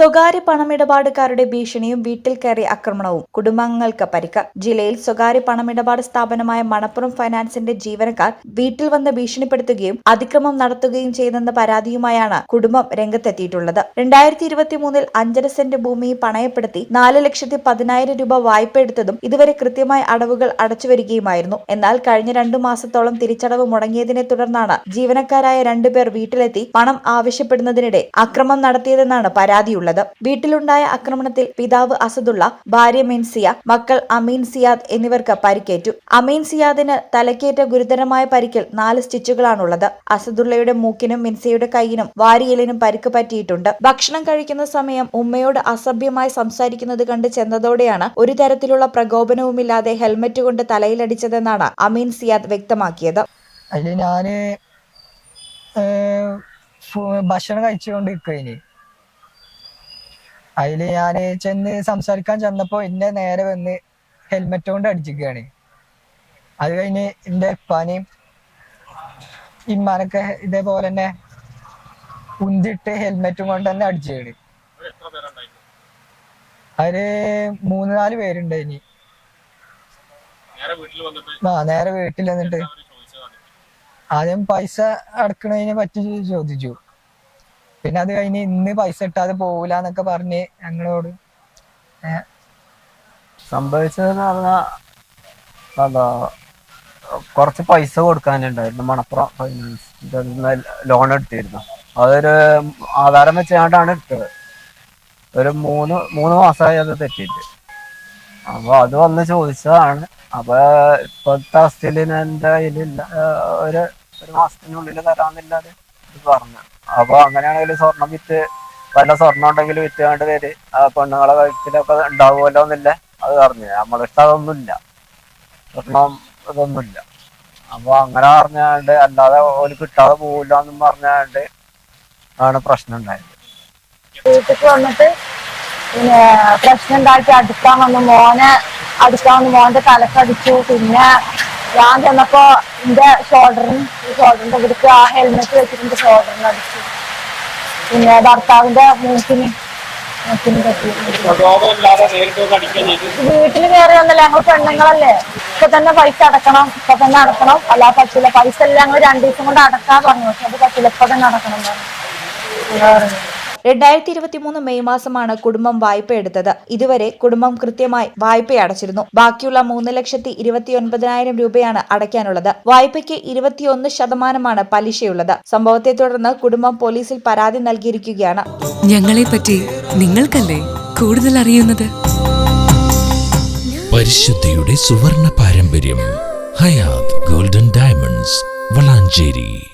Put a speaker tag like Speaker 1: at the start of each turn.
Speaker 1: സ്വകാര്യ പണമിടപാടുകാരുടെ ഭീഷണിയും വീട്ടിൽ കയറി ആക്രമണവും കുടുംബാംഗങ്ങൾക്ക് പരിക്ക്. ജില്ലയിൽ സ്വകാര്യ പണമിടപാട് സ്ഥാപനമായ മണപ്പുറം ഫൈനാൻസിന്റെ ജീവനക്കാർ വീട്ടിൽ വന്ന് ഭീഷണിപ്പെടുത്തുകയും അതിക്രമം നടത്തുകയും ചെയ്തെന്ന പരാതിയുമായാണ് കുടുംബം രംഗത്തെത്തിയിട്ടുള്ളത്. രണ്ടായിരത്തി ഇരുപത്തി മൂന്നിൽ അഞ്ചര സെന്റ് ഭൂമി പണയപ്പെടുത്തി നാല് ലക്ഷത്തി പതിനായിരം രൂപ വായ്പ എടുത്തതും ഇതുവരെ കൃത്യമായ അടവുകൾ അടച്ചുവരികയുമായിരുന്നു. എന്നാൽ കഴിഞ്ഞ രണ്ടു മാസത്തോളം തിരിച്ചടവ് മുടങ്ങിയതിനെ തുടർന്നാണ് ജീവനക്കാരായ രണ്ടുപേർ വീട്ടിലെത്തി പണം ആവശ്യപ്പെടുന്നതിനിടെ അക്രമം നടത്തിയതെന്നാണ് പരാതിയുള്ളത്. വീട്ടിലുണ്ടായ ആക്രമണത്തിൽ പിതാവ് അസദുള്ള ഭാര്യ മിൻസിയ മക്കൾ അമീൻ സിയാദ് എന്നിവർക്ക് പരിക്കേറ്റു. അമീൻ സിയാദിന് തലക്കേറ്റ ഗുരുതരമായ പരിക്കിൽ നാല് സ്റ്റിച്ചുകളാണുള്ളത്. അസദുള്ളയുടെ മൂക്കിനും മിൻസിയുടെ കൈയിനും വാരിയലിനും പരിക്ക് പറ്റിയിട്ടുണ്ട്. ഭക്ഷണം കഴിക്കുന്ന സമയം ഉമ്മയോട് അസഭ്യമായി സംസാരിക്കുന്നത് കണ്ട് ചെന്നതോടെയാണ് ഒരു തരത്തിലുള്ള പ്രകോപനവുമില്ലാതെ ഹെൽമറ്റ് കൊണ്ട് തലയിലടിച്ചതെന്നാണ് അമീൻ സിയാദ് വ്യക്തമാക്കിയത്.
Speaker 2: ഭക്ഷണം കഴിച്ചുകൊണ്ട് അതിൽ ഞാൻ ചെന്ന് സംസാരിക്കാൻ ചെന്നപ്പോ എന്നെ നേരെ വന്ന് ഹെൽമെറ്റ് കൊണ്ട് അടിച്ചിരിക്കുകയാണ്. അത് കഴിഞ്ഞ് എന്റെ ഉപ്പാനെയും ഇമ്മാനൊക്കെ ഇതേപോലെ തന്നെ ഉന്തിട്ട് ഹെൽമെറ്റും കൊണ്ട് തന്നെ അടിച്ചാണ് അതിൽ മൂന്ന് നാല് പേരുണ്ട് ഇനി. ആ നേരെ വീട്ടിൽ വന്നിട്ട്. ആദ്യം പൈസ അടക്കണതിനെ പറ്റി ചോദിച്ചു. പിന്നെ അത് കഴിഞ്ഞ് ഇന്ന് പൈസ ഇട്ടാതെ പോവില്ല എന്നൊക്കെ പറഞ്ഞ് ഞങ്ങളോട്.
Speaker 3: സംഭവിച്ചതെന്ന് പറഞ്ഞാൽ എന്താ കുറച്ച് പൈസ കൊടുക്കാനുണ്ടായിരുന്നു മണപ്പുറം ഫൈനാൻസ് ലോൺ എടുത്തിരുന്നു. അതൊരു ആധാരം വെച്ചാണ്ടാണ് എടുത്തത്. ഒരു മൂന്ന് മൂന്ന് മാസമായി അത് തെറ്റിയിട്ട്. അപ്പൊ അത് വന്ന് ചോദിച്ചതാണ്. അപ്പൊ ഇപ്പോഴത്തെ അവസ്ഥയിൽ എന്റെ കയ്യിലില്ല ഒരു ഒരു മാസത്തിനുള്ളിൽ തരാന്നില്ലാതെ ഇത് പറഞ്ഞു അപ്പൊ അങ്ങനെയാണെങ്കിൽ സ്വർണം വിറ്റ് വല്ല സ്വർണം ഉണ്ടെങ്കിൽ വിറ്റാണ്ട് പേര് ആ പെണ്ണുങ്ങളെ കഴുത്തിലൊക്കെ ഉണ്ടാവുമല്ലോ എന്നില്ല അത് പറഞ്ഞു നമ്മളെ ഇഷ്ടം അതൊന്നുമില്ല സ്വർണം ഇതൊന്നുമില്ല. അപ്പൊ അങ്ങനെ പറഞ്ഞാണ്ട് അല്ലാതെ ഓൽ കിട്ടാതെ പോവില്ല എന്നും പറഞ്ഞാണ്ട് ആണ് പ്രശ്നം ഉണ്ടായത്
Speaker 4: വീട്ടിൽ വന്നിട്ട് പിന്നെ പ്രശ്നം ഉണ്ടാക്കി അടുക്കാൻ വന്നു. മോനെ അടുക്കാൻ വന്നു. മോന്റെ തലക്കടിച്ചു. പിന്നെ ഞാൻ ചെന്നപ്പോ എന്റെ ഷോൾഡറിന് ഷോൾഡറിന്റെ ഇവിടേക്ക് ആ ഹെൽമെറ്റ് വെച്ചിട്ട് ഷോൾഡറിന് അടിച്ചു. പിന്നെ ഭർത്താവിന്റെ മൂക്കിന് മൂക്കിന് പറ്റി വീട്ടിൽ കയറി വന്നല്ലേ ഞങ്ങൾ പെണ്ണുങ്ങളല്ലേ? ഇപ്പൊ തന്നെ പൈസ അടക്കണം ഇപ്പൊ തന്നെ അടക്കണം. അല്ല പറ്റില്ല. പൈസ എല്ലാം ഞങ്ങൾ രണ്ടു ദിവസം കൊണ്ട് അടക്കാൻ പറഞ്ഞു. പക്ഷെ അത് പറ്റില്ല. ഇപ്പൊ തന്നെ അടക്കണം പറഞ്ഞു.
Speaker 1: രണ്ടായിരത്തി ഇരുപത്തിമൂന്ന് മെയ് മാസമാണ് കുടുംബം വായ്പ എടുത്തത്. ഇതുവരെ കുടുംബം കൃത്യമായി വായ്പ അടച്ചിരുന്നു. ബാക്കിയുള്ള മൂന്ന് ലക്ഷത്തി ഇരുപത്തി ഒൻപതിനായിരം രൂപയാണ് അടയ്ക്കാനുള്ളത്. വായ്പയ്ക്ക് ഇരുപത്തിയൊന്ന് ശതമാനമാണ് പലിശയുള്ളത്. സംഭവത്തെ തുടർന്ന് കുടുംബം പോലീസിൽ പരാതി നൽകിയിരിക്കുകയാണ്.
Speaker 5: ഞങ്ങളെ പറ്റി നിങ്ങൾക്കല്ലേ കൂടുതൽ അറിയുന്നത്?
Speaker 6: പരിശുദ്ധിയുടെ സുവർണ പാരമ്പര്യം ഹയാത് ഗോൾഡൻ ഡയമണ്ട്സ് വളാഞ്ചേരി.